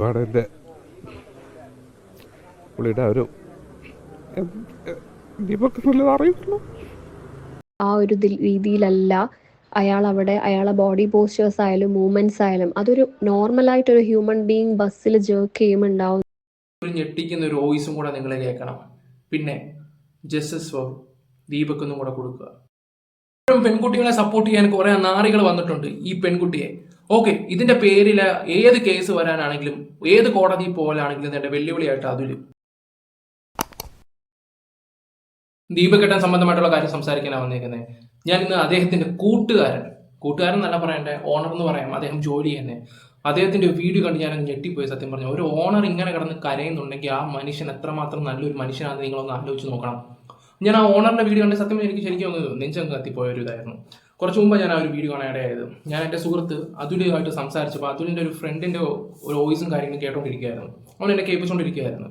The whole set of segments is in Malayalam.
വാടകന്റെ പുള്ളിയുടെ ഒരു ദീപക് അറിയുള്ളൂ ആ ഒരു രീതിയിലല്ല അയാൾ അവിടെ അയാളെ ബോഡി പോസ്റ്റേഴ്സ് ആയാലും മൂവ്മെന്റ്സ് ആയാലും അതൊരു നോർമലായിട്ടൊരു ഹ്യൂമൻ ബീങ് ബസ്സിൽ ജേർക്ക് ചെയ്യുമ്പോൾ ഉണ്ടാവും ഒരു ഞെട്ടിക്കുന്ന ഒരു വോയിസും കൂടെ നിങ്ങൾ കേൾക്കണം. പിന്നെ ജസ്റ്റിസ് ഫോർ ദീപക് എന്നും കൂടെ കൊടുക്കുക. പെൺകുട്ടികളെ സപ്പോർട്ട് ചെയ്യാൻ കുറെ നാറികൾ വന്നിട്ടുണ്ട് ഈ പെൺകുട്ടിയെ. ഓക്കെ ഇതിന്റെ പേരിൽ ഏത് കേസ് വരാനാണെങ്കിലും ഏത് കോടതി പോകാനാണെങ്കിലും ഇതിന്റെ വെല്ലുവിളിയായിട്ട് അതിൽ ദീപകേട്ടൻ സംബന്ധമായിട്ടുള്ള കാര്യം സംസാരിക്കാനാണ് വന്നേക്കുന്നത് ഞാൻ ഇന്ന് അദ്ദേഹത്തിന്റെ കൂട്ടുകാരൻ കൂട്ടുകാരൻ എന്നല്ല പറയണ്ടേ ഓണർ എന്ന് പറയാം. അദ്ദേഹം ജോലി തന്നെ അദ്ദേഹത്തിന്റെ വീഡിയോ കണ്ട് ഞാൻ ഞെട്ടിപ്പോയി സത്യം പറഞ്ഞു. ഒരു ഓണർ ഇങ്ങനെ കിടന്ന് കരയുന്നുണ്ടെങ്കിൽ ആ മനുഷ്യൻ എത്രമാത്രം നല്ലൊരു മനുഷ്യനാണെന്ന് നിങ്ങളൊന്ന് ആലോചിച്ച് നോക്കണം. ഞാൻ ആ ഓണറിന്റെ വീഡിയോ കണ്ട് സത്യം എനിക്ക് ശരിക്കും ഒന്ന് നെഞ്ചം കത്തിപ്പോയ ഒരു ഇതായിരുന്നു കുറച്ച് മുമ്പ് ഞാൻ ആ ഒരു വീഡിയോ കാണാൻ ഇടയായത് ഞാൻ എന്റെ സുഹൃത്ത് അതുലുമായിട്ട് സംസാരിച്ചപ്പോൾ അതുലിന്റെ ഒരു ഫ്രണ്ടിന്റെ ഒരു വോയിസും കാര്യങ്ങളും കേട്ടോണ്ടിരിക്കുകയായിരുന്നു അവൻ എന്നെ കേൾപ്പിച്ചുകൊണ്ടിരിക്കുകയായിരുന്നു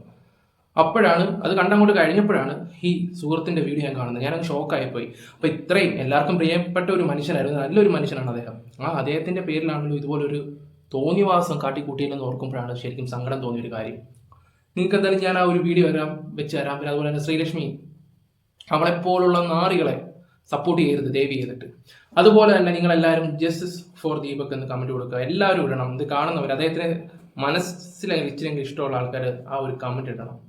അപ്പോഴാണ് അത് കണ്ടങ്ങോട്ട് കഴിഞ്ഞപ്പോഴാണ് ഈ സുഹൃത്തിന്റെ വീഡിയോ ഞാൻ കാണുന്നത്. ഞാനങ്ങ് ഷോക്കായിപ്പോയി അപ്പോൾ ഇത്രയും എല്ലാവർക്കും പ്രിയപ്പെട്ട ഒരു മനുഷ്യനായിരുന്നു. നല്ലൊരു മനുഷ്യനാണ് അദ്ദേഹം. ആ അദ്ദേഹത്തിന്റെ പേരിലാണല്ലോ ഇതുപോലൊരു തോന്നിവാസം കാട്ടിക്കൂട്ടിയില്ലെന്ന് ഓർക്കുമ്പോഴാണ് ശരിക്കും സങ്കടം തോന്നിയൊരു കാര്യം. നിങ്ങൾക്ക് എന്തായാലും ഞാൻ ആ ഒരു വീഡിയോ വരാം വെച്ച് തരാം. പിന്നെ അതുപോലെ തന്നെ ശ്രീലക്ഷ്മി അവളെപ്പോലുള്ള നാറികളെ സപ്പോർട്ട് ചെയ്യരുത് ദയവ് ചെയ്തിട്ട്. അതുപോലെ തന്നെ നിങ്ങൾ എല്ലാവരും ജസ്റ്റിസ് ഫോർ ദീപക് എന്ന് കമന്റ് കൊടുക്കുക. എല്ലാവരും ഇടണം. ഇത് കാണുന്നവർ അദ്ദേഹത്തിന് മനസ്സിലെങ്കിലും ഇച്ചിരി ഇഷ്ടമുള്ള ആൾക്കാർ ആ ഒരു കമന്റ് ഇടണം.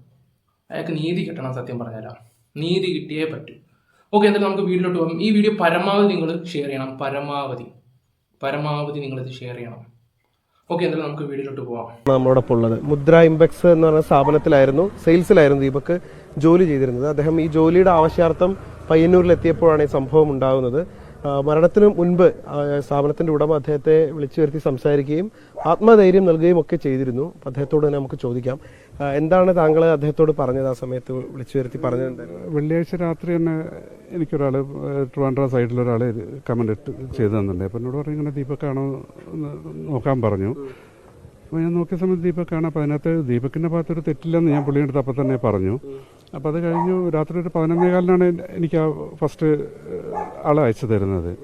അയാൾക്ക് നീതി കിട്ടണം സത്യം പറഞ്ഞുതരാം. നീതി കിട്ടിയേ പറ്റൂ. ഓക്കെ എന്തായാലും നമുക്ക് വീഡിയോട്ട് പോകാം. ഈ വീഡിയോ പരമാവധി നിങ്ങൾ ഷെയർ ചെയ്യണം. പരമാവധി. പരമാവധി നിങ്ങളിത് ഷെയർ ചെയ്യണം. ഓക്കെ എന്തായാലും നമുക്ക് വീഡിയോയിലോട്ട് പോവാം. നമ്മളോടൊപ്പം ഉള്ളത് മുദ്ര ഇമ്പെക്സ് എന്ന് പറഞ്ഞ സ്ഥാപനത്തിലായിരുന്നു സെയിൽസിലായിരുന്നു ദീപക് ജോലി ചെയ്തിരുന്നത്. അദ്ദേഹം ഈ ജോലിയുടെ ആവശ്യാർത്ഥം പയ്യന്നൂരിൽ എത്തിയപ്പോഴാണ് ഈ സംഭവം ഉണ്ടാകുന്നത്. മരണത്തിന് മുൻപ് സ്ഥാപനത്തിന്റെ ഉടമ അദ്ദേഹത്തെ വിളിച്ചു വരുത്തി സംസാരിക്കുകയും ആത്മധൈര്യം നൽകുകയും ഒക്കെ ചെയ്തിരുന്നു. അദ്ദേഹത്തോട് തന്നെ നമുക്ക് ചോദിക്കാം. എന്താണ് താങ്കൾ അദ്ദേഹത്തോട് പറഞ്ഞത് ആ സമയത്ത് വിളിച്ചു വരുത്തി പറഞ്ഞത്? വെള്ളിയാഴ്ച രാത്രി തന്നെ എനിക്കൊരാൾ ട്രിവാൻഡ്ര സൈഡിലൊരാൾ കമന്റ് ഇട്ട് ചെയ്തു തന്നിട്ടുണ്ട് അപ്പം എന്നോട് പറഞ്ഞു ഇങ്ങനെ ദീപക്കാണോ നോക്കാൻ പറഞ്ഞു. അപ്പോൾ ഞാൻ നോക്കിയ സമയത്ത് ദീപക്കാണ്. അപ്പോൾ അതിനകത്ത് ദീപക്കിന്റെ ഭാഗത്തൊരു തെറ്റില്ലെന്ന് ഞാൻ പുള്ളിയുടെ അടുത്ത് അപ്പം തന്നെ പറഞ്ഞു. അപ്പോൾ അത് കഴിഞ്ഞു രാത്രി ഒരു പതിനൊന്നേകാലിനാണ് എനിക്ക് ആ ഫസ്റ്റ് ആളെ അയച്ചു തരുന്നത്.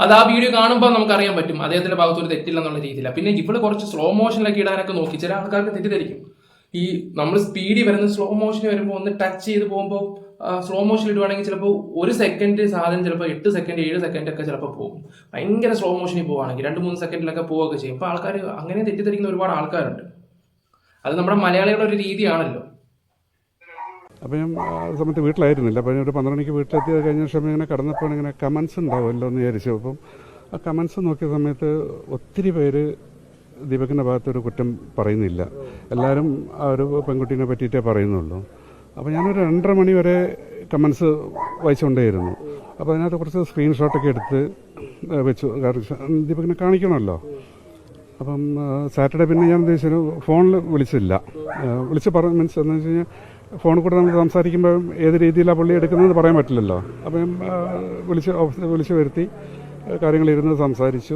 അത് ആ വീഡിയോ കാണുമ്പോൾ നമുക്കറിയാൻ പറ്റും. അദ്ദേഹത്തിന്റെ ഭാഗത്ത് ഒരു തെറ്റില്ലെന്നുള്ള രീതിയിലാണ് പിന്നെ ഇവൾ കുറച്ച് സ്ലോ മോഷനിലൊക്കെ ഇടാനൊക്കെ നോക്കി. ചില ആൾക്കാർക്ക് തെറ്റിദ്ധരിക്കും. ഈ നമ്മൾ സ്പീഡിൽ വരുന്ന സ്ലോ മോഷന് വരുമ്പോൾ ഒന്ന് ടച്ച് ചെയ്ത് പോകുമ്പോൾ സ്ലോ മോഷൻ ഇടുവാണെങ്കിൽ ചിലപ്പോൾ ഒരു സെക്കൻഡ് സാധനം ചിലപ്പോൾ എട്ട് സെക്കൻഡ് ഏഴ് സെക്കൻഡ് ഒക്കെ ചിലപ്പോൾ പോകും. ഭയങ്കര സ്ലോ മോഷനിൽ പോവുകയാണെങ്കിൽ രണ്ട് മൂന്ന് സെക്കൻഡിലൊക്കെ പോവുകയൊക്കെ ചെയ്യും. അപ്പോൾ ആൾക്കാർ അങ്ങനെ തെറ്റിദ്ധരിക്കുന്ന ഒരുപാട് ആൾക്കാരുണ്ട്. അത് നമ്മുടെ മലയാളികളുടെ ഒരു രീതിയാണല്ലോ. അപ്പോൾ ഞാൻ ആ സമയത്ത് വീട്ടിലായിരുന്നില്ല. അപ്പം ഞാൻ ഒരു പന്ത്രണ്ട് മണിക്ക് വീട്ടിലെത്തി കഴിഞ്ഞ ശേഷം ഇങ്ങനെ കടന്നപ്പോൾ ഇങ്ങനെ കമൻസ് ഉണ്ടാവുമല്ലോ എന്ന് വിചാരിച്ചു. അപ്പം ആ കമൻസ് നോക്കിയ സമയത്ത് ഒത്തിരി പേര് ദീപകിന്റെ ഭാഗത്ത് ഒരു കുറ്റം പറയുന്നില്ല. എല്ലാവരും ആ ഒരു പെൺകുട്ടീനെ പറ്റിയിട്ടേ പറയുന്നുള്ളൂ. അപ്പോൾ ഞാനൊരു രണ്ടര മണി വരെ കമൻസ് വായിച്ചുകൊണ്ടേയിരുന്നു. അപ്പോൾ അതിനകത്ത് കുറച്ച് സ്ക്രീൻഷോട്ടൊക്കെ എടുത്ത് വെച്ചു. ദീപകിനെ കാണിക്കണമല്ലോ. അപ്പം സാറ്റർഡേ പിന്നെ ഞാൻ ഉദ്ദേശിച്ചു ഫോണിൽ വിളിച്ചില്ല. വിളിച്ച് പറ മീൻസ് എന്താണെന്ന് വെച്ച് കഴിഞ്ഞാൽ ഫോണിൽ കൂടെ നമ്മൾ സംസാരിക്കുമ്പോൾ ഏത് രീതിയിലാണ് പുള്ളി എടുക്കുന്നത് പറയാൻ പറ്റില്ലല്ലോ. അപ്പം വിളിച്ച് വിളിച്ചു വരുത്തി കാര്യങ്ങൾ ഇരുന്ന് സംസാരിച്ചു.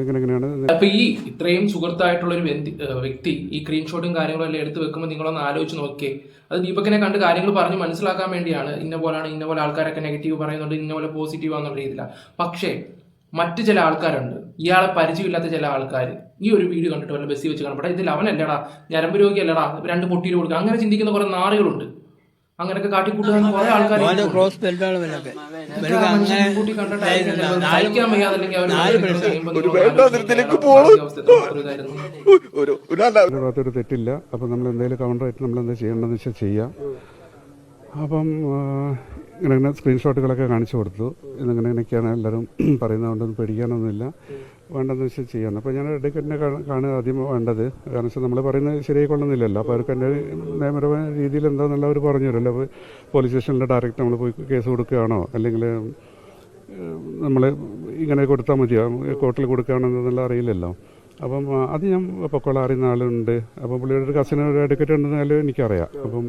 ഇങ്ങനെ ഇങ്ങനെയാണ്. അപ്പൊ ഈ ഇത്രയും സുഹൃത്തായിട്ടുള്ള ഒരു വ്യക്തി- വ്യക്തി ഈ സ്ക്രീൻഷോട്ടും കാര്യങ്ങളും എല്ലാം എടുത്ത് വെക്കുമ്പോൾ നിങ്ങളൊന്ന് ആലോചിച്ച് നോക്കിയേ. അത് ദീപക്കിനെ കണ്ട് കാര്യങ്ങൾ പറഞ്ഞ് മനസ്സിലാക്കാൻ വേണ്ടിയാണ് ഇന്ന പോലാണ് ഇന്ന പോലെ ആൾക്കാരൊക്കെ നെഗറ്റീവ് പറയുന്നുണ്ട് ഇന്ന പോലെ പോസിറ്റീവ് ആണെന്നുള്ള രീതിയിലാണ് പക്ഷേ മറ്റു ചില ആൾക്കാരുണ്ട്. ഇയാളെ പരിചയമില്ലാത്ത ചില ആൾക്കാർ ഈ ഒരു വീഡിയോ കണ്ടിട്ട് വല്ല ബസ്സിൽ വെച്ച് കാണപ്പെടാ ഇതിൽ അവനല്ലടാ ഞരമ്പ് രോഗിയല്ലടാ രണ്ട് പൊട്ടിയിൽ കൊടുക്കുക അങ്ങനെ ചിന്തിക്കുന്ന കുറെ നാറുകളുണ്ട്. അങ്ങനെയൊക്കെ കാട്ടിക്കൂട്ടുന്ന കുറെ ആൾക്കാർ സഹിക്കാൻ വയ്യാതല്ലെങ്കിൽ അവർ തെറ്റില്ല. അപ്പൊ നമ്മൾ എന്തെങ്കിലും കൗണ്ടറായിട്ട് നമ്മൾ എന്താ ചെയ്യേണ്ടതെന്ന് വെച്ചാൽ ചെയ്യാം. അപ്പം ഇങ്ങനെ ഇങ്ങനെ സ്ക്രീൻഷോട്ടുകളൊക്കെ കാണിച്ചു കൊടുത്തു. ഇന്നിങ്ങനെ ഇങ്ങനെയൊക്കെയാണ് എല്ലാവരും പറയുന്നത്. കൊണ്ടൊന്നും പേടിക്കാനൊന്നുമില്ല. വേണ്ടെന്ന് വെച്ചാൽ ചെയ്യാൻ അപ്പോൾ ഞാൻ ഇടയ്ക്കെന്നെ കാണുക ആദ്യം വേണ്ടത്. കാരണം വെച്ചാൽ നമ്മൾ പറയുന്നത് ശരിയായി കൊള്ളുന്നില്ലല്ലോ. അപ്പോൾ അവർക്ക് എന്റെ നിയമപരമായ രീതിയിൽ എന്താണെന്നുള്ള അവർ പറഞ്ഞു തരുമല്ലോ. അപ്പോൾ പോലീസ് സ്റ്റേഷനിൽ ഡയറക്റ്റ് നമ്മൾ പോയി കേസ് കൊടുക്കുകയാണോ? അല്ലെങ്കിൽ നമ്മൾ ഇങ്ങനെ കൊടുത്താൽ മതിയോ? കോർട്ടിൽ കൊടുക്കുകയാണെന്നുള്ള അറിയില്ലല്ലോ. അപ്പം അത് ഞാൻ പൊക്കോളം അറിയുന്ന ആളുണ്ട്. അപ്പം പുള്ളിയുടെ ഒരു കസിന് ഒരു അഡ്വക്കേറ്റ് ഉണ്ടെന്നാലും എനിക്കറിയാം. അപ്പം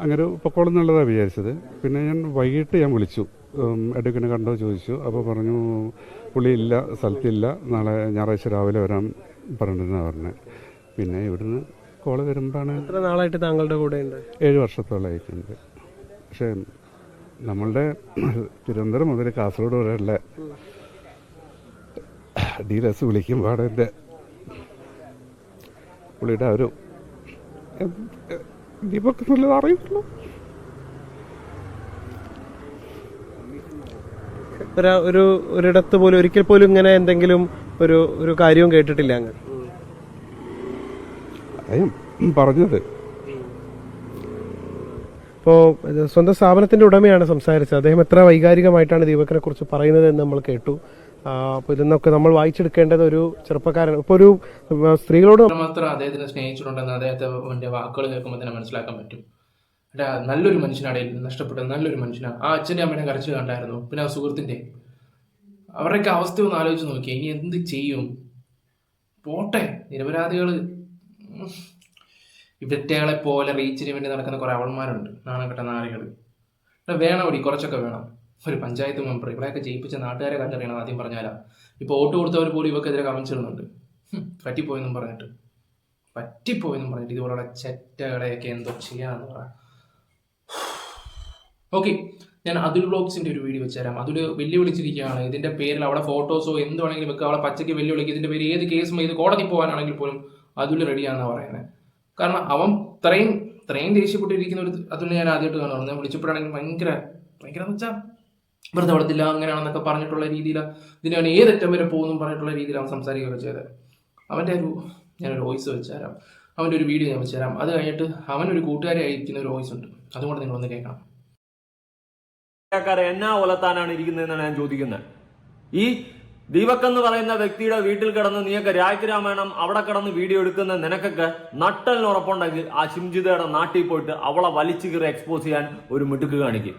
അങ്ങനെ പൊക്കോളം എന്നുള്ളതാണ് വിചാരിച്ചത്. പിന്നെ ഞാൻ വൈകിട്ട് ഞാൻ വിളിച്ചു. അഡ്വക്കേറ്റിനെ കണ്ടോ ചോദിച്ചു. അപ്പോൾ പറഞ്ഞു പുള്ളി ഇല്ല സ്ഥലത്തില്ല. നാളെ ഞായറാഴ്ച രാവിലെ വരാൻ പറഞ്ഞിരുന്നാണ് പറഞ്ഞത് പിന്നെ ഇവിടുന്ന് കോൾ വരുമ്പോഴാണ് എത്ര നാളായിട്ട് താങ്കളുടെ കൂടെ ഉണ്ട്? ഏഴ് വർഷത്തോളമായിട്ടുണ്ട് പക്ഷേ നമ്മളുടെ തിരുവനന്തപുരം മുതൽ കാസർഗോഡ് വരെയുള്ള ഡീലേഴ്സ് വിളിക്കുമ്പോൾ എന്റെ പുള്ളിയുടെ ഒരു ദീപക് നല്ലത് അറിയുള്ളൂ ഒരു ഒരു ഒരിടത്ത് പോലും ഒരിക്കൽ പോലും ഇങ്ങനെ എന്തെങ്കിലും ഒരു ഒരു കാര്യവും കേട്ടിട്ടില്ല അങ്ങ്. പറഞ്ഞത്. ഇപ്പോൾ സ്വന്തം സ്ഥാപനത്തിന്റെ ഉടമയാണ് സംസാരിച്ചത്. അദ്ദേഹം എത്ര വൈകാരികമായിട്ടാണ് ദീപകിനെ കുറിച്ച് പറയുന്നത് എന്ന് നമ്മൾ കേട്ടു. അപ്പോൾ ഇതിന്നൊക്കെ നമ്മൾ വായിച്ചെടുക്കേണ്ടത് ഒരു ചെറുപ്പക്കാരൻ ഇപ്പോൾ ഒരു സ്ത്രീകളോട് മാത്രം അദ്ദേഹത്തിനെ സ്നേഹിച്ചിട്ടുണ്ടെന്ന് അദ്ദേഹത്തെ വാക്കുകൾ കേൾക്കുമ്പോൾ തന്നെ മനസ്സിലാക്കാൻ പറ്റും. നല്ലൊരു മനുഷ്യനാണ് നഷ്ടപ്പെട്ടത് നഷ്ടപ്പെട്ട നല്ലൊരു മനുഷ്യനാണ്. ആ അച്ഛന്റെ അമ്മയുടെ കരച്ചു കണ്ടായിരുന്നു പിന്നെ ആ സുഹൃത്തിന്റെ അവരുടെയൊക്കെ അവസ്ഥ ഒന്ന് ആലോചിച്ച് നോക്കി ഇനി എന്ത് ചെയ്യും? പോട്ടെ നിരപരാധികൾ. ഇവറ്റകളെ പോലെ റീച്ചിന് വേണ്ടി നടക്കുന്ന കുറേ അവന്മാരുണ്ട് നാണക്കെട്ട നാറികൾ. വേണം ഇവിടെ കുറച്ചൊക്കെ വേണം. ഒരു പഞ്ചായത്ത് മെമ്പർ ഇവിടെയൊക്കെ ജയിപ്പിച്ച നാട്ടുകാരെ കണ്ടറിയണം ആദ്യം പറഞ്ഞാലാ ഇപ്പോൾ വോട്ട് കൊടുത്തവർ പോലും ഇവക്കെതിരെ കമൻസ് ഇടുന്നുണ്ട്. പറ്റിപ്പോയെന്നും പറഞ്ഞിട്ട്. പറ്റിപ്പോയെന്നും പറഞ്ഞിട്ട് ഇതുപോലുള്ള ചെറ്റകളെയൊക്കെ എന്തോ ചെയ്യാന്ന് പറ. ഓക്കെ ഞാൻ അതുൽ ബ്ലോഗ്സിന്റെ ഒരു വീഡിയോ വെച്ചുതരാം. അതിൽ വെല്ലുവിളിച്ചിരിക്കുകയാണ് ഇതിന്റെ പേരിൽ അവിടെ ഫോട്ടോസോ എന്ത് വേണമെങ്കിലും വെക്കുക അവളെ പച്ചയ്ക്ക് വെല്ലുവിളിക്കുക ഇതിന്റെ പേര് ഏത് കേസും ഇത് കോടതി പോകാനാണെങ്കിൽ പോലും അതുൽ റെഡിയാണെന്നാണ് പറയുന്നത് കാരണം അവൻ ഇത്രയും ഇത്രയും ദേഷ്യപ്പെട്ടിരിക്കുന്ന ഒരു അതിൽ ഞാൻ ആദ്യമായിട്ട് കാണുന്നു ഞാൻ വിളിച്ചപ്പോഴാണെങ്കിൽ ഭയങ്കര ഭയങ്കര എന്ന് വെച്ചാൽ വെറുതെ വിടത്തില്ല അങ്ങനെയാണെന്നൊക്കെ പറഞ്ഞിട്ടുള്ള രീതിയിൽ ഇതിനാണ് ഏതറ്റം വരെ പോകുന്നു പറഞ്ഞിട്ടുള്ള രീതിയിൽ അവൻ സംസാരിക്കുകയൊക്കെ ചെയ്തത്. അവന്റെ ഒരു ഞാനൊരു വോയിസ് വെച്ചുതരാം. അവന്റെ ഒരു വീഡിയോ ഞാൻ വെച്ചുതരാം. അത് കഴിഞ്ഞിട്ട് അവനൊരു കൂട്ടുകാരെ ആയിരിക്കുന്ന ഒരു വോയിസ് ഉണ്ട്. അതുകൊണ്ട് നിങ്ങളൊന്ന് കേൾക്കണം. എന്നാ ഒലത്താനാണ് ഇരിക്കുന്നതെന്നാണ് ഞാൻ ചോദിക്കുന്നത്. ഈ ദീപക് എന്ന് പറയുന്ന വ്യക്തിയുടെ വീട്ടിൽ കിടന്ന് നീയൊക്കെ രാജരാമായണം അവിടെ കിടന്ന് വീഡിയോ എടുക്കുന്ന നിനക്കൊക്കെ നട്ടലിന് ഉറപ്പുണ്ടെങ്കിൽ ആ ശിംജിതയുടെ നാട്ടിൽ പോയിട്ട് അവളെ വലിച്ചു കീറി എക്സ്പോസ് ചെയ്യാൻ ഒരു മിടുക്ക് കാണിക്കും.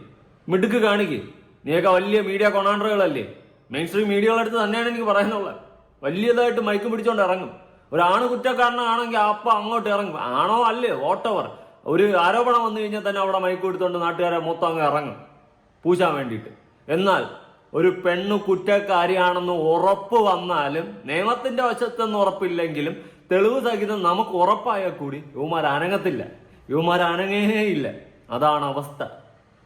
മിടുക്ക് കാണിക്കും. നീയൊക്കെ വലിയ മീഡിയ കൊണാണ്ടറുകളല്ലേ മെയിൻ സ്ട്രീം മീഡിയകളടുത്ത് തന്നെയാണ് എനിക്ക് പറയാനുള്ളത്. വലിയതായിട്ട് മയക്കും പിടിച്ചോണ്ട് ഇറങ്ങും. ഒരു ഒരാണ് കുറ്റക്കാരനാണെങ്കിൽ അപ്പ അങ്ങോട്ട് ഇറങ്ങും. ആണോ അല്ലേ? വോട്ടവർ ഒരു ആരോപണം വന്നു കഴിഞ്ഞാൽ തന്നെ അവിടെ മൈക്ക് എടുത്തോണ്ട് നാട്ടുകാരെ മൊത്തം അങ്ങ് ഇറങ്ങും. പൂശാൻ വേണ്ടിയിട്ട്. എന്നാൽ ഒരു പെണ്ണ് കുറ്റക്കാരിയാണെന്ന് ഉറപ്പ് വന്നാലും നിയമത്തിന്റെ വശത്തെന്ന് ഉറപ്പില്ലെങ്കിലും തെളിവ് സഹിതം നമുക്ക് ഉറപ്പായാൽ കൂടി യുവമാർ അനങ്ങത്തില്ല. യുവമാർ അനങ്ങേ ഇല്ല അതാണ് അവസ്ഥ.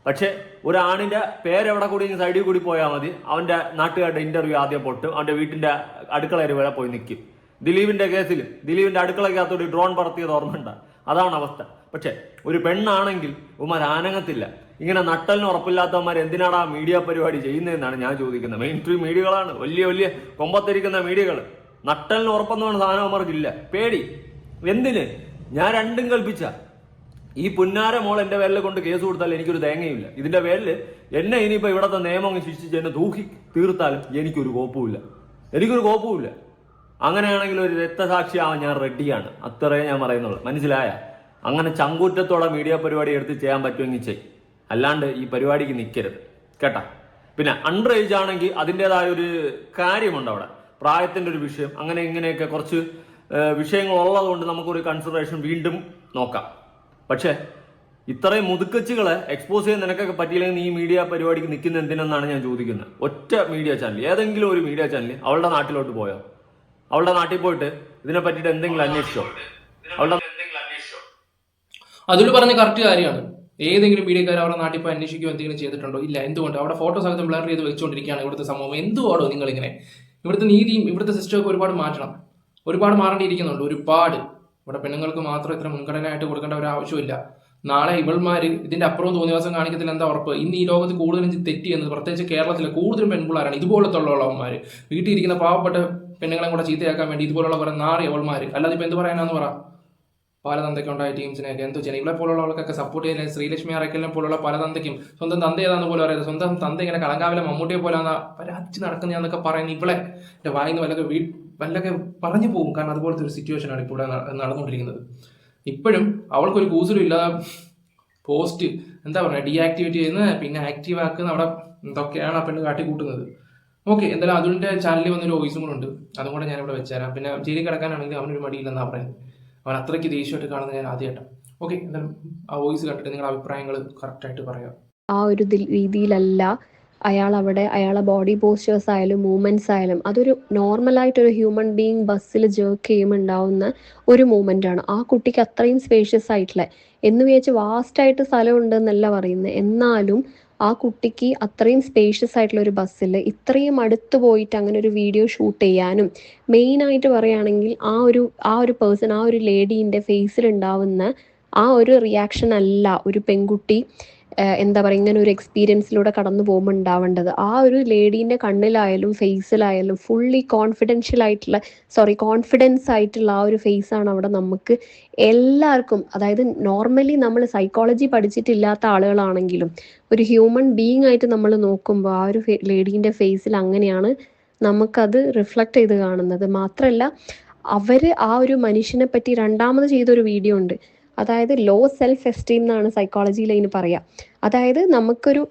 പക്ഷെ ഒരാണിന്റെ പേരെവിടെ കൂടി സൈഡിൽ കൂടി പോയാൽ മതി. അവന്റെ നാട്ടുകാരുടെ ഇന്റർവ്യൂ ആദ്യം പൊട്ടും. അവന്റെ വീട്ടിന്റെ അടുക്കളയിൽ വരെ പോയി നിൽക്കും ദിലീപിന്റെ കേസിൽ ദിലീപിന്റെ അടുക്കളയ്ക്കകത്തോട് ഡ്രോൺ പറത്തിയത് ഓർമ്മയുണ്ട? അതാണ് അവസ്ഥ. പക്ഷെ ഒരു പെണ്ണാണെങ്കിൽ ഉമാർ ആനങ്ങത്തില്ല ഇങ്ങനെ നട്ടലിന് ഉറപ്പില്ലാത്തവന്മാർ എന്തിനാണ് ആ മീഡിയ പരിപാടി ചെയ്യുന്നതെന്നാണ് ഞാൻ ചോദിക്കുന്നത്. മെയിൻ സ്ട്രീം മീഡിയകളാണ് വലിയ വലിയ കൊമ്പത്തിരിക്കുന്ന മീഡിയകൾ നട്ടലിന് ഉറപ്പെന്ന് പറഞ്ഞ സാധനം അവർക്കില്ല പേടി. എന്തിന്? ഞാൻ രണ്ടും കൽപ്പിച്ച. ഈ പുന്നാര മോൾ എന്റെ പേരിൽ കൊണ്ട് കേസ് കൊടുത്താൽ എനിക്കൊരു തേങ്ങയില്ല ഇതിന്റെ പേരിൽ എന്നെ ഇനിയിപ്പോ ഇവിടത്തെ നിയമം ശിക്ഷിച്ച് എന്നെ തൂക്കി തീർത്താലും എനിക്കൊരു കോപ്പുമില്ല. എനിക്കൊരു കോപ്പുമില്ല. അങ്ങനെയാണെങ്കിൽ ഒരു രക്തസാക്ഷിയാവാൻ ഞാൻ റെഡിയാണ് അത്രേ ഞാൻ പറയുന്നുള്ളൂ. മനസ്സിലായ? അങ്ങനെ ചങ്കൂറ്റത്തോടെ മീഡിയ പരിപാടി എടുത്ത് ചെയ്യാൻ പറ്റുമെങ്കിൽ ചെയ്. അല്ലാണ്ട് ഈ പരിപാടിക്ക് നിൽക്കരുത് കേട്ടാ? പിന്നെ അണ്ടർ ഏജ് ആണെങ്കിൽ അതിന്റെതായ ഒരു കാര്യമുണ്ട് അവിടെ. പ്രായത്തിന്റെ ഒരു വിഷയം. അങ്ങനെ ഇങ്ങനെയൊക്കെ കുറച്ച് ഉള്ളത് കൊണ്ട് നമുക്കൊരു കൺസിഡറേഷൻ വീണ്ടും നോക്കാം. പക്ഷേ ഇത്രയും മുതുക്കച്ചുകളെ എക്സ്പോസ് ചെയ്യാൻ നിനക്കൊക്കെ പറ്റിയില്ലെങ്കിൽ നീ മീഡിയ പരിപാടിക്ക് നിൽക്കുന്ന എന്തിനെന്നാണ് ഞാൻ ചോദിക്കുന്നത്. ഒറ്റ മീഡിയ ചാനൽ ഏതെങ്കിലും ഒരു മീഡിയ ചാനൽ അവളുടെ നാട്ടിലോട്ട് പോയോ? അവളുടെ നാട്ടിൽ പോയിട്ട് ഇതിനെ പറ്റിയിട്ട് എന്തെങ്കിലും അന്വേഷിച്ചോ? അവളുടെ അതിൽ പറഞ്ഞ കറക്റ്റ് കാര്യമാണ്. ഏതെങ്കിലും മീഡിയക്കാർ അവരുടെ നാട്ടിൽ പോയി അന്വേഷിക്കുകയോ എന്തെങ്കിലും ചെയ്തിട്ടുണ്ടോ? ഇല്ല എന്തുകൊണ്ട്? അവിടെ ഫോട്ടോ സഹിതം ബ്ലർ ചെയ്ത് വെച്ചുകൊണ്ടിരിക്കുകയാണ് ഇവിടുത്തെ സംഭവം. എന്തുവാടോ നിങ്ങളിങ്ങനെ? ഇവിടുത്തെ നീതിയും ഇവിടുത്തെ സിസ്റ്റമൊക്കെ ഒരുപാട് മാറ്റണം. ഒരുപാട് മാറേണ്ടിയിരിക്കുന്നുണ്ട്. ഒരുപാട്. ഇവിടെ പെണ്ണുങ്ങൾക്ക് മാത്രം ഇത്ര മുൻഗണനയായിട്ട് കൊടുക്കേണ്ട ഒരു ആവശ്യമില്ല നാളെ ഇവൾമാര് ഇതിന്റെ അപ്പുറം തോന്നിവാസം കാണിക്കത്തില്ല എന്താ ഉറപ്പ്? ഇന്ന് ഈ ലോകത്ത് കൂടുതലും തെറ്റി എന്ന് പ്രത്യേകിച്ച് കേരളത്തിലെ കൂടുതലും പെൺപിള്ളേരാണ്. ഇതുപോലത്തെ ഉള്ളവന്മാര് വീട്ടിൽ ഇരിക്കുന്ന പാവപ്പെട്ട പെണ്ണുങ്ങളെ കൂടെ ചീത്തയാക്കാൻ വേണ്ടി ഇതുപോലുള്ള കുറെ നാറി അവൾമാര്. അല്ലാതെ ഇപ്പൊ എന്ത് പറയാനാന്ന് പറ. പല തന്തയ്ക്കും ഉണ്ടായ ടീംസിനെയൊക്കെ എന്തോ ചെയ്യണം ഇവിടെ പോലുള്ള ആൾക്കൊക്കെ സപ്പോർട്ട് ചെയ്യുന്ന ശ്രീലക്ഷ്മി അറക്കലിനെ പോലുള്ള പല തന്തയ്ക്കും. സ്വന്തം തന്ത ഏതാന്ന് പോലും അറിയാതെ സ്വന്തം തന്ത ഇങ്ങനെ കളങ്കാവിലെ മമ്മൂട്ടിയെ പോലെ പരാജി നടക്കുന്നതെന്നൊക്കെ പറയുന്ന ഇവിടെ എന്റെ വായിന്ന് വല്ലതൊക്കെ വീ വല്ലൊക്കെ പറഞ്ഞു പോകും. കാരണം അതുപോലത്തെ ഒരു സിറ്റുവേഷനാണ് ഇപ്പോൾ ഇവിടെ ന- നടന്നുകൊണ്ടിരിക്കുന്നത്. ഇപ്പോഴും അവൾക്കൊരു കൂസലും ഇല്ലാതെ പോസ്റ്റ് എന്താ പറയുക ഡീആക്ടിവേറ്റ് ചെയ്യുന്നത് പിന്നെ ആക്റ്റീവ് ആക്കുന്ന അവിടെ എന്തൊക്കെയാണ് ആ പെണ്ണ് കാട്ടിക്കൂട്ടുന്നത്. ഓക്കെ എന്തായാലും അതിന്റെ ചാനലിൽ വന്നൊരു വോയിസും കൂടെ ഉണ്ട്. അതും കൂടെ ഞാനിവിടെ വെച്ചുതരാം. പിന്നെ ജയിലിൽ കിടക്കാനാണെങ്കിൽ അവനൊരു മടിയില്ലെന്നാണ് പറയുന്നത്. അവൻ അത്രയ്ക്ക് ദേഷ്യമായിട്ട് കാണുന്നത് ഞാൻ ആദ്യമായിട്ടാണ് ഓക്കെ എന്തായാലും ആ വോയിസ് കണ്ടിട്ട് നിങ്ങളുടെ അഭിപ്രായങ്ങൾ കറക്റ്റായിട്ട് പറയാം. ആ ഒരു രീതിയിലല്ല. അയാൾ അവിടെ അയാളെ ബോഡി പോസ്റ്റേഴ്സ് ആയാലും മൂവ്മെന്റ്സ് ആയാലും അതൊരു നോർമലായിട്ടൊരു ഹ്യൂമൻ ബീങ് ബസ്സിൽ ജേർക്ക് ചെയ്യുമ്പോൾ ഉണ്ടാവുന്ന ഒരു മൂവ്മെന്റ് ആണ്. ആ കുട്ടിക്ക് അത്രയും സ്പേഷ്യസ് ആയിട്ടുള്ള എന്ന് വിചാരിച്ച് ഉണ്ട് എന്നല്ല പറയുന്നത് എന്നാലും ആ കുട്ടിക്ക് അത്രയും സ്പേഷ്യസ് ആയിട്ടുള്ള ഒരു ബസ്സിൽ ഇത്രയും അടുത്ത് പോയിട്ട് അങ്ങനെ ഒരു വീഡിയോ ഷൂട്ട് ചെയ്യാനും മെയിനായിട്ട് പറയുകയാണെങ്കിൽ ആ ഒരു ആ ഒരു പേഴ്സൺ ആ ഒരു ലേഡീന്റെ ഫേസിൽ ഉണ്ടാവുന്ന ആ ഒരു റിയാക്ഷൻ അല്ല ഒരു പെൺകുട്ടി എന്താ പറയുക ഇങ്ങനെ ഒരു എക്സ്പീരിയൻസിലൂടെ കടന്നു പോകുമ്പോൾ ഉണ്ടാവേണ്ടത് ആ ഒരു ലേഡീന്റെ കണ്ണിലായാലും ഫേസിലായാലും ഫുള്ളി കോൺഫിഡൻഷ്യൽ ആയിട്ടുള്ള സോറി കോൺഫിഡൻസ് ആയിട്ടുള്ള ആ ഒരു ഫേസ് ആണ് അവിടെ നമുക്ക് എല്ലാവർക്കും അതായത് നോർമലി നമ്മൾ സൈക്കോളജി പഠിച്ചിട്ടില്ലാത്ത ആളുകളാണെങ്കിലും ഒരു ഹ്യൂമൻ ബീങ് ആയിട്ട് നമ്മൾ നോക്കുമ്പോൾ ആ ഒരു ലേഡീന്റെ ഫേസിൽ അങ്ങനെയാണ് നമുക്കത് റിഫ്ലക്റ്റ് ചെയ്ത് കാണുന്നത്. മാത്രമല്ല അവർ ആ ഒരു മനുഷ്യനെ പറ്റി രണ്ടാമത് ചെയ്തൊരു വീഡിയോ ഉണ്ട്. അതായത് ലോ സെൽഫ് എസ്റ്റീം എന്നാണ് സൈക്കോളജിയിൽ അതിന് പറയുക അതായത് നമുക്കൊരു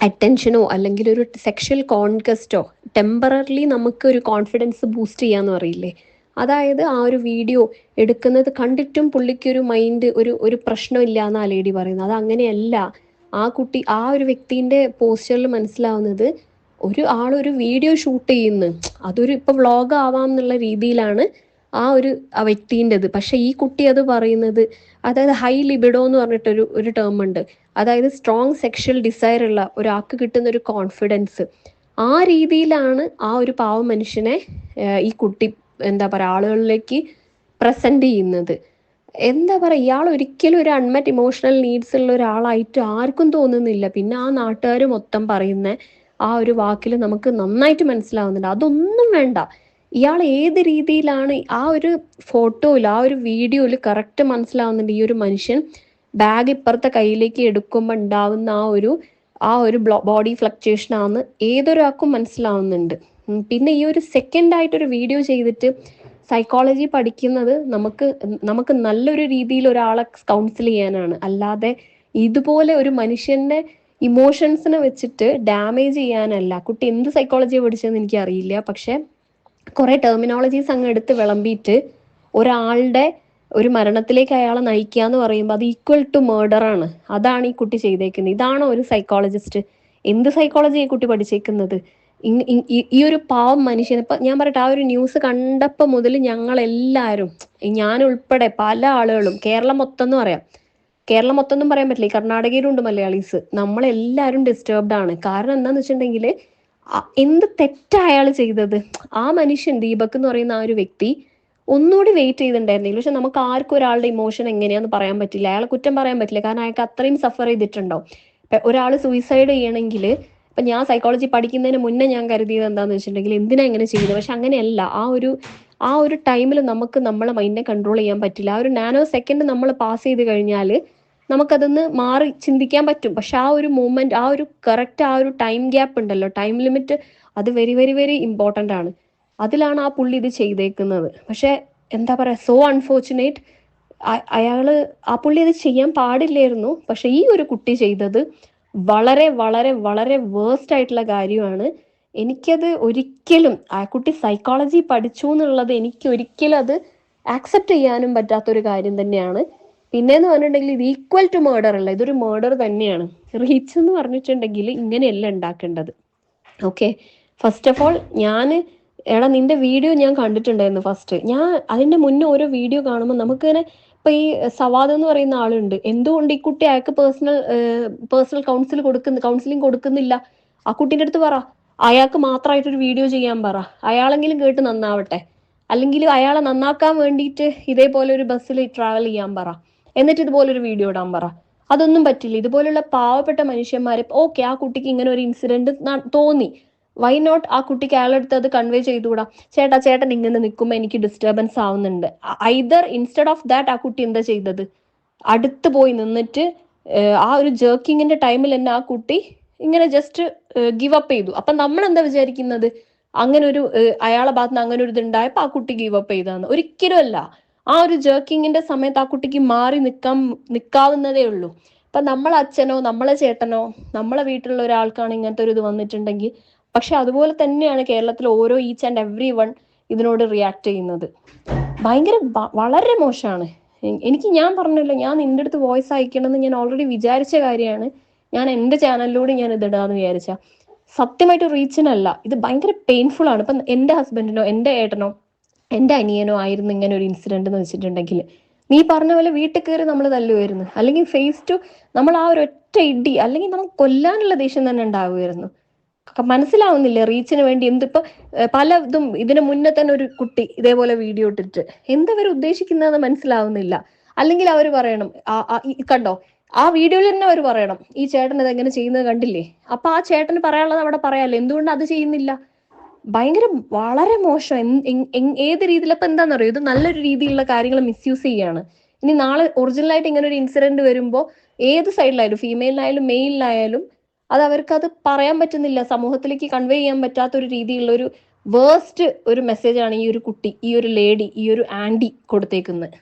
അറ്റൻഷനോ അല്ലെങ്കിൽ ഒരു സെക്ഷൽ കോൺകസ്റ്റോ ടെമ്പററിലി നമുക്കൊരു കോൺഫിഡൻസ് ബൂസ്റ്റ് ചെയ്യാന്ന് പറയില്ലേ? അതായത് ആ ഒരു വീഡിയോ എടുക്കുന്നത് കണ്ടിട്ടും പുള്ളിക്കൊരു മൈൻഡ് ഒരു ഒരു പ്രശ്നമില്ല ആ ലേഡി പറയുന്നത്. അത് അങ്ങനെയല്ല. ആ കുട്ടി ആ ഒരു വ്യക്തിന്റെ പോസ്റ്ററിൽ മനസ്സിലാവുന്നത് ഒരു ആളൊരു വീഡിയോ ഷൂട്ട് ചെയ്യുന്നു. അതൊരു ഇപ്പോൾ വ്ളോഗ് ആവാം എന്നുള്ള രീതിയിലാണ് ആ ഒരു ആ വ്യക്തിന്റെത്. പക്ഷെ ഈ കുട്ടി അത് പറയുന്നത് അതായത് ഹൈ ലിബിഡോ എന്ന് പറഞ്ഞിട്ടൊരു ഒരു ടേം ഉണ്ട്. അതായത് സ്ട്രോങ് സെക്ഷൽ ഡിസൈർ ഉള്ള ഒരാൾക്ക് കിട്ടുന്ന ഒരു കോൺഫിഡൻസ് ആ രീതിയിലാണ് ആ ഒരു പാവ മനുഷ്യനെ ഈ കുട്ടി എന്താ പറയുക ആളുകളിലേക്ക് പ്രസന്റ് ചെയ്യുന്നത്. എന്താ പറയുക ഇയാൾ ഒരിക്കലും ഒരു അൺമെറ്റ് ഇമോഷണൽ നീഡ്സ് ഉള്ള ഒരാളായിട്ട് ആർക്കും തോന്നുന്നില്ല. പിന്നെ ആ നാട്ടുകാർ മൊത്തം പറയുന്ന ആ ഒരു വാക്കിൽ നമുക്ക് നന്നായിട്ട് മനസ്സിലാവുന്നുണ്ട്. അതൊന്നും വേണ്ട. ഇയാൾ ഏത് രീതിയിലാണ് ആ ഒരു ഫോട്ടോയിൽ ആ ഒരു വീഡിയോയിൽ കറക്റ്റ് മനസ്സിലാവുന്നുണ്ട് ഈ ഒരു മനുഷ്യൻ? ബാഗ് ഇപ്പുറത്തെ കയ്യിലേക്ക് എടുക്കുമ്പോൾ ഉണ്ടാവുന്ന ആ ഒരു ആ ഒരു ബോഡി ഫ്ലക്ച്വേഷൻ ആണെന്ന് ഏതൊരാൾക്കും മനസ്സിലാവുന്നുണ്ട്. പിന്നെ ഈ ഒരു സെക്കൻഡ് ആയിട്ടൊരു വീഡിയോ ചെയ്തിട്ട് സൈക്കോളജി പഠിക്കുന്നത് നമുക്ക് നമുക്ക് നല്ലൊരു രീതിയിൽ ഒരാളെ കൗൺസിൽ ചെയ്യാനാണ്. അല്ലാതെ ഇതുപോലെ ഒരു മനുഷ്യന്റെ ഇമോഷൻസിനെ വെച്ചിട്ട് ഡാമേജ് ചെയ്യാനല്ല. കുട്ടി എന്ത് സൈക്കോളജി പഠിച്ചതെന്ന് എനിക്ക് അറിയില്ല പക്ഷെ കുറെ ടെർമിനോളജീസ് അങ്ങ് എടുത്ത് വിളമ്പിയിട്ട് ഒരാളുടെ ഒരു മരണത്തിലേക്ക് അയാളെ നയിക്കുക എന്ന് പറയുമ്പോൾ അത് ഈക്വൽ ടു മേർഡർ ആണ്. അതാണ് ഈ കുട്ടി ചെയ്തേക്കുന്നത്. ഇതാണോ ഒരു സൈക്കോളജിസ്റ്റ് എന്ത് സൈക്കോളജി ഈ കുട്ടി പഠിച്ചേക്കുന്നത്? ഈ- ഒരു പാവം മനുഷ്യൻ ഇപ്പൊ ഞാൻ പറയട്ടെ ആ ഒരു ന്യൂസ് കണ്ടപ്പോൾ മുതൽ ഞങ്ങൾ എല്ലാവരും ഞാൻ ഉൾപ്പെടെ പല ആളുകളും കേരളം മൊത്തം എന്ന് പറയാം കേരളം മൊത്തം ഒന്നും പറയാൻ പറ്റില്ല ഈ കർണാടകയിലുണ്ട് മലയാളീസ് നമ്മളെല്ലാവരും ഡിസ്റ്റർബ്ഡ് ആണ്. കാരണം എന്താന്ന് വെച്ചിട്ടുണ്ടെങ്കിൽ എന്ത് തെറ്റാ അയാൾ ചെയ്തത്? ആ മനുഷ്യൻ ദീപക് എന്ന് പറയുന്ന ആ ഒരു വ്യക്തി ഒന്നുകൂടി വെയിറ്റ് ചെയ്തിട്ടുണ്ടായിരുന്നില്ല. പക്ഷെ നമുക്ക് ആർക്കും ഒരാളുടെ ഇമോഷൻ എങ്ങനെയാന്ന് പറയാൻ പറ്റില്ല. അയാളെ കുറ്റം പറയാൻ പറ്റില്ല. കാരണം അയാൾക്ക് അത്രയും സഫർ ചെയ്തിട്ടുണ്ടാവും. ഒരാൾ സൂയിസൈഡ് ചെയ്യണമെങ്കിൽ ഇപ്പൊ ഞാൻ സൈക്കോളജി പഠിക്കുന്നതിന് മുന്നേ ഞാൻ കരുതിയത് എന്താന്ന് വെച്ചിട്ടുണ്ടെങ്കിൽ എന്തിനാ ഇങ്ങനെ ചെയ്യുന്നത്? പക്ഷെ അങ്ങനെയല്ല. ആ ഒരു ആ ഒരു ടൈമിൽ നമുക്ക് നമ്മളെ മൈൻഡിനെ കൺട്രോൾ ചെയ്യാൻ പറ്റില്ല. ആ ഒരു നാനോ സെക്കൻഡ് നമ്മൾ പാസ് ചെയ്ത് കഴിഞ്ഞാൽ നമുക്കതൊന്ന് മാറി ചിന്തിക്കാൻ പറ്റും. പക്ഷെ ആ ഒരു മൂമെന്റ് ആ ഒരു കറക്റ്റ് ആ ഒരു ടൈം ഗ്യാപ്പ് ഉണ്ടല്ലോ. ടൈം ലിമിറ്റ് അത് വെരി വെരി വെരി ഇമ്പോർട്ടന്റ് ആണ്. അതിലാണ് ആ പുള്ളി ഇത് ചെയ്തേക്കുന്നത്. പക്ഷെ എന്താ പറയാ സോ അൺഫോർച്ചുനേറ്റ് അയാൾ ആ പുള്ളി അത് ചെയ്യാൻ പാടില്ലായിരുന്നു. പക്ഷെ ഈ ഒരു കുട്ടി ചെയ്തത് വളരെ വളരെ വളരെ വേർസ്റ്റ് ആയിട്ടുള്ള കാര്യമാണ്. എനിക്കത് ഒരിക്കലും ആ കുട്ടി സൈക്കോളജി പഠിച്ചു എന്നുള്ളത് എനിക്ക് ഒരിക്കലും അത് ആക്സെപ്റ്റ് ചെയ്യാനും പറ്റാത്തൊരു കാര്യം തന്നെയാണ്. പിന്നെന്ന് പറഞ്ഞിട്ടുണ്ടെങ്കിൽ ഇത് ഈക്വൽ ടു മേർഡർ അല്ല. ഇതൊരു മേർഡർ തന്നെയാണ്. റീച്ച് എന്ന് പറഞ്ഞിട്ടുണ്ടെങ്കിൽ ഇങ്ങനെയല്ല ഉണ്ടാക്കേണ്ടത്. ഓക്കെ ഫസ്റ്റ് ഓഫ് ഓൾ ഞാൻ എടാ നിന്റെ വീഡിയോ ഞാൻ കണ്ടിട്ടുണ്ടായിരുന്നു ഫസ്റ്റ് ഞാൻ അതിന്റെ മുന്നേ ഓരോ വീഡിയോ കാണുമ്പോൾ നമുക്കിങ്ങനെ ഇപ്പൊ ഈ സവാദ് എന്ന് പറയുന്ന ആളുണ്ട്. എന്തുകൊണ്ട് ഈ കുട്ടി അയാൾക്ക് പേഴ്സണൽ പേഴ്സണൽ കൗൺസിൽ കൊടുക്കുന്ന കൗൺസിലിംഗ് കൊടുക്കുന്നില്ല? ആ കുട്ടീന്റെ അടുത്ത് പറ. അയാൾക്ക് മാത്രമായിട്ടൊരു വീഡിയോ ചെയ്യാൻ പറ. അയാളെങ്കിലും കേട്ട് നന്നാവട്ടെ. അല്ലെങ്കിൽ അയാളെ നന്നാക്കാൻ വേണ്ടിയിട്ട് ഇതേപോലെ ഒരു ബസ്സിൽ ട്രാവൽ ചെയ്യാൻ പറ. എന്നിട്ട് ഇതുപോലൊരു വീഡിയോ ഇടാൻ പറ. അതൊന്നും പറ്റില്ല. ഇതുപോലുള്ള പാവപ്പെട്ട മനുഷ്യന്മാരെ ഓക്കെ ആ കുട്ടിക്ക് ഇങ്ങനെ ഒരു ഇൻസിഡന്റ് തോന്നി. വൈ നോട്ട് ആ കുട്ടിക്ക് അയാളെടുത്ത് അത് കൺവേ ചെയ്തുകൂടാ? ചേട്ടാ ചേട്ടൻ ഇങ്ങനെ നിൽക്കുമ്പോൾ എനിക്ക് ഡിസ്റ്റർബൻസ് ആവുന്നുണ്ട്. ഐദർ ഇൻസ്റ്റെഡ് ഓഫ് ദാറ്റ് ആ കുട്ടി എന്താ ചെയ്തത്? അടുത്ത് പോയി നിന്നിട്ട് ആ ഒരു ജേർക്കിങ്ങിന്റെ ടൈമിൽ തന്നെ ആ കുട്ടി ഇങ്ങനെ ജസ്റ്റ് ഗിവ് അപ്പ് ചെയ്തു. അപ്പൊ നമ്മൾ എന്താ വിചാരിക്കുന്നത്? അങ്ങനെ ഒരു അയാളെ ഭാഗത്ത് നിന്ന് അങ്ങനെ ഒരു ഇത് ഉണ്ടായപ്പോ ആ കുട്ടി ഗിവ് അപ്പ് ചെയ്താന്ന് ഒരിക്കലും അല്ല. ആ ഒരു ജേർക്കിങ്ങിന്റെ സമയത്ത് ആ കുട്ടിക്ക് മാറി നിൽക്കാൻ നിൽക്കാവുന്നതേ ഉള്ളൂ. ഇപ്പൊ നമ്മളെ അച്ഛനോ നമ്മളെ ചേട്ടനോ നമ്മളെ വീട്ടിലുള്ള ഒരാൾക്കാണ് ഇങ്ങനത്തെ ഒരു ഇത് വന്നിട്ടുണ്ടെങ്കിൽ പക്ഷെ അതുപോലെ തന്നെയാണ് കേരളത്തിലെ ഓരോ ഈച്ച് ആൻഡ് എവ്രി വൺ ഇതിനോട് റിയാക്ട് ചെയ്യുന്നത്. ഭയങ്കര വളരെ മോശമാണ്. എനിക്ക് ഞാൻ പറഞ്ഞല്ലോ ഞാൻ നിന്റെ അടുത്ത് വോയിസ് അയക്കണമെന്ന് ഞാൻ ഓൾറെഡി വിചാരിച്ച കാര്യമാണ്. ഞാൻ എന്റെ ചാനലിലൂടെ ഞാൻ ഇതിടാന്ന് വിചാരിച്ച. സത്യമായിട്ട് റീച്ചിനല്ല ഇത് ഭയങ്കര പെയിൻഫുൾ ആണ്. ഇപ്പം എന്റെ ഹസ്ബൻഡിനോ എന്റെ ഏട്ടനോ എന്റെ അനിയനോ ആയിരുന്നു ഇങ്ങനെ ഒരു ഇൻസിഡന്റ് എന്ന് വെച്ചിട്ടുണ്ടെങ്കിൽ നീ പറഞ്ഞ പോലെ വീട്ടിൽ കയറി നമ്മൾ തല്ലുമായിരുന്നു അല്ലെങ്കിൽ ഫേസ് ടു നമ്മൾ ആ ഒരു ഒറ്റ ഇടി അല്ലെങ്കിൽ നമുക്ക് കൊല്ലാനുള്ള ദേഷ്യം തന്നെ ഉണ്ടാവുമായിരുന്നു മനസ്സിലാവുന്നില്ല റീച്ചിന് വേണ്ടി എന്തിപ്പോ പല ഇതും ഇതിനു മുന്നേ തന്നെ ഒരു കുട്ടി ഇതേപോലെ വീഡിയോ ഇട്ടിട്ട്. എന്തവർ ഉദ്ദേശിക്കുന്നതെന്ന് മനസ്സിലാവുന്നില്ല. അല്ലെങ്കിൽ അവർ പറയണം കണ്ടോ? ആ വീഡിയോയിൽ തന്നെ അവർ പറയണം ഈ ചേട്ടൻ ഇത് എങ്ങനെ ചെയ്യുന്നത് കണ്ടില്ലേ? അപ്പൊ ആ ചേട്ടന് പറയാനുള്ളത് അവിടെ പറയാല്ലോ. എന്തുകൊണ്ട് അത് ചെയ്യുന്നില്ല? ഭയങ്കര വളരെ മോശം. ഏത് രീതിയിൽ അപ്പൊ എന്താണെന്നറിയോ ഇത് നല്ലൊരു രീതിയിലുള്ള കാര്യങ്ങൾ മിസ്യൂസ് ചെയ്യാണ്. ഇനി നാളെ ഒറിജിനൽ ആയിട്ട് ഇങ്ങനെ ഒരു ഇൻസിഡന്റ് വരുമ്പോൾ ഏത് സൈഡിലായാലും ഫീമെയിലിനായാലും മെയിലിനായാലും അത് അവർക്ക് അത് പറയാൻ പറ്റുന്നില്ല. സമൂഹത്തിലേക്ക് കൺവേ ചെയ്യാൻ പറ്റാത്ത ഒരു രീതിയിലുള്ള ഒരു വേസ്റ്റ് ഒരു മെസ്സേജ് ആണ് ഈ ഒരു കുട്ടി ഈ ഒരു ലേഡി ഈ ഒരു ആന്റി കൊടുത്തേക്കുന്നത്